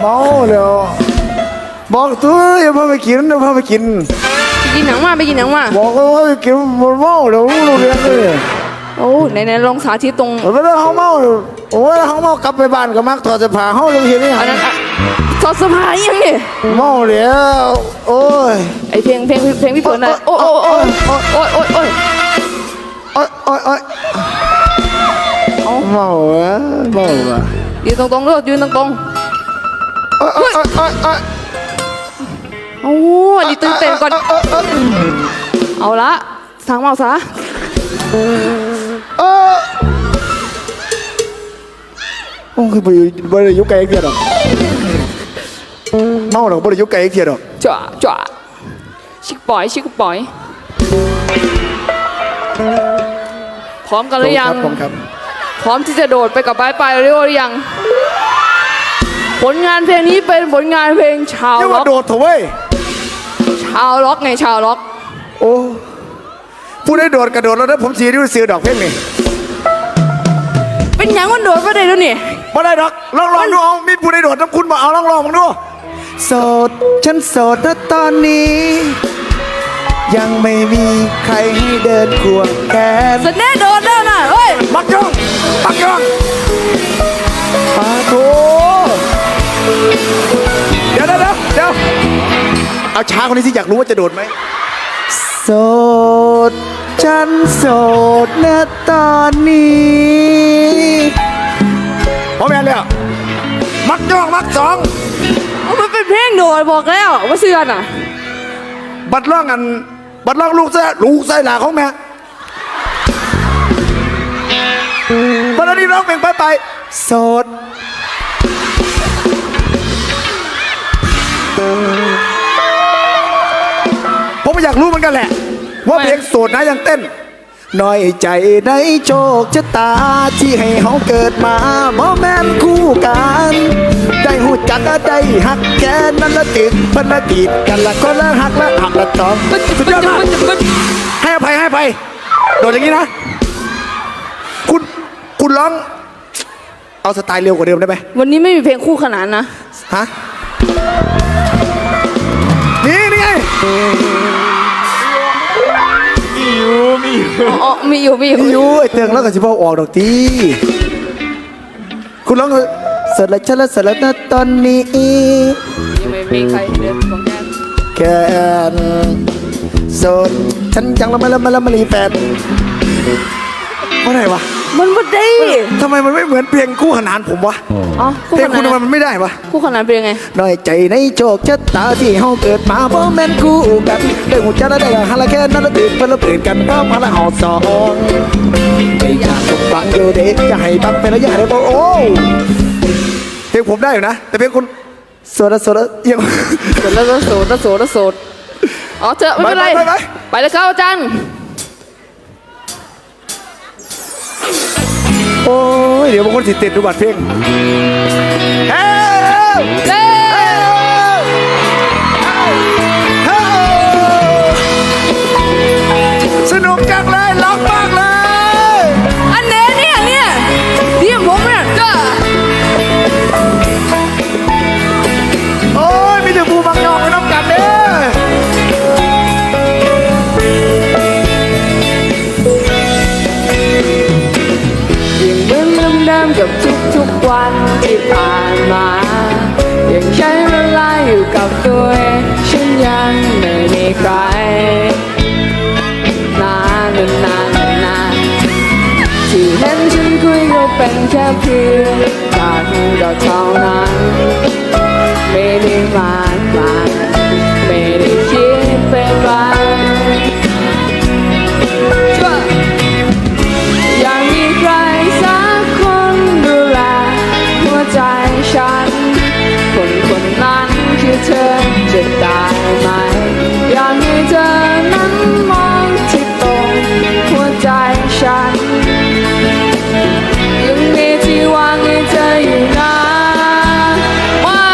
เมาแล้วบอกตัวอย่าพาไปกินอย่าพาไปกิน ไปกินหนังมาไปกินหนังมาบอกว่าไปกินมันเมาเดี๋ยวรู้โรงเรียนเลยโอ้ไหนไหนลองสาธิตตรงเวลาเขาเมาเวลาเขาเมากลับไปบ้านก็มักถอดเสื้อผ้าเขาลงเห็นนี่อันนั้นอะถอดเสื้อผ้าอีหยังเนี่ยเมาแล้วโอ้ยไอเพลงเพลงเพลงพี่ฝนนะโอ้โอ้โอ้โอ้โอ้โอ้ยโอ้ยโอ้ยโอ้ยเมาอะเมาอะยืนตรงๆเลยยืนตรงโอ้ยโอ้ยโอ้ยโอ้ยโอ้ยๆโอ้อันนี้ตื่นเต้นก่อน เอาละทางเมาซะเออโอ้ยบริบริยุไกลเกียดอกเมาหรอกบริยุไกลเกียดอกจ่าจ่าชิกปอยชิกปอย พร้อมกันหรือยังผมครับ พร้อมที่จะโดดไปกับปลายปลายเรียวหรือยัง ผลงานเพลงนี้เป็นผลงานเพลงชาวเรียกล็ว่าอกโดดเถอะเว้ย ชาวล็อกไงชาวล็อก โอ้ผู้ได้โดดกระโดดแล้วนะผมสีด้วยเสือดอกเพ่งนี่เป็นหยังมันโดดมาได้แล้วนี่มาได้ดอกลองลองดูเอามีผู้ได้โดดน้ำคุณมาเอาลองลองมาดูโสดฉันโสดนะตอนนี้ ยังไม่มีใครให้เดินควงแขนสเน่โดดแล้วนะเฮ้ยปักยองปักยองปาโถ เดี๋ยวเดี๋ยวเดี๋ยวเดี๋ยวเอาช้าคนนี้สิอยากรู้ว่าจะโดดไหมโสดฉันโสดนะตอนนี้พร้อมแมนเลยอะมักย่องมักสองเอามันเป็นเพลงโดดบอกแล้วว่าเชื่อน่ะ บัดล่องกัน บัดล่องลูกแซ่ลูกไส้หลาของแม่บัดนี้ร้องเพลงไปไปโสด ผมก็อยากรู้เหมือนกันแหละ ว่าเพลงโสดนะยังเต้นน้อยใจในโชคชะตา ที่ให้เขาเกิดมาบ่แม่นคู่กัน ได้หูจักก็ได้หักแค่นั้นละติดพันละติดกันละคนละหักละหักละตองสุดยอดมากให้อภัยให้อภัยโดดอย่างนี้นะ คุณคุณร้อง เอาสไตล์เร็วกว่าเดิมได้ไหมวันนี้ไม่มีเพลงคู่ขนานนะ ฮะ นี่ไงอ๋อมีอยู่มีอยู่อายุไอ้เตืองแล้วก็สิบ่ออกดอกตีคุณร้องเสร็จแล้วฉันแล้วเสร็จแล้วนะตอนนี้ยังไม่มีใครเดินของแกแค่นโสดฉันยังละไม่ละไม่ละไม่รีแฟนเพราะไหนวะ มันบ่ได้ทำไมมันไม่เหมือนเพลงคู่ขนานผมวะอ๋อคู่เพลขงนาคุณนทำไมมันไม่ได้วะคู่ขนานเป็นยังไงน้อยใจในโชคชะตาที่เฮาเกิดมาเพราะแม่นคู่กันได้หูจักแล้วได้หันละแค่นั้นละตื่นเพิ่นละตื่นกันเพราะพละเฮาสองไม่อยากจะฟังอยู่เด็กจะให้บังเป็นระยะเดี๋ยวบอกโอ้เพลงผมได้อยู่นะ แต่เพลงคุณโซดาโซดาเยี่ยมโสดแล้วโสดแล้วโสดแล้วโสดอ๋อเถอะไม่เป็นไร ไปไปไป ไปเลยครับอาจารย์ โอ้ย เดี๋ยวบางคนติดติดดูบัตรเพลงเฮ้ย อนเดิมๆกับทุกๆวันที่ผ่านมา ยังใช้เวลาอยู่กับตัวเองฉันยังไม่มีใคร ได้ไหม อยากให้เธอนั้นมองที่ตรงหัวใจฉันยังมีที่วางให้เธออยู่นะว่า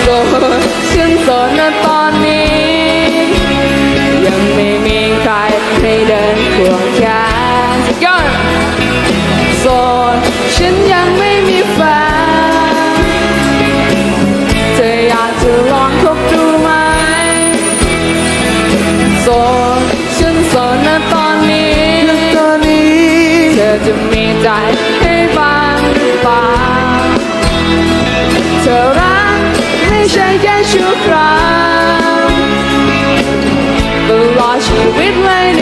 โสดฉันโสดนะตอนนี้ ยังไม่มีใครให้เดินควงแขนสุดยอดโสดฉันยังไม่มีแฟน ให้บางหปเธอรักไม่ใช่แค่ชั่วคราวตลอดชีวิตเลย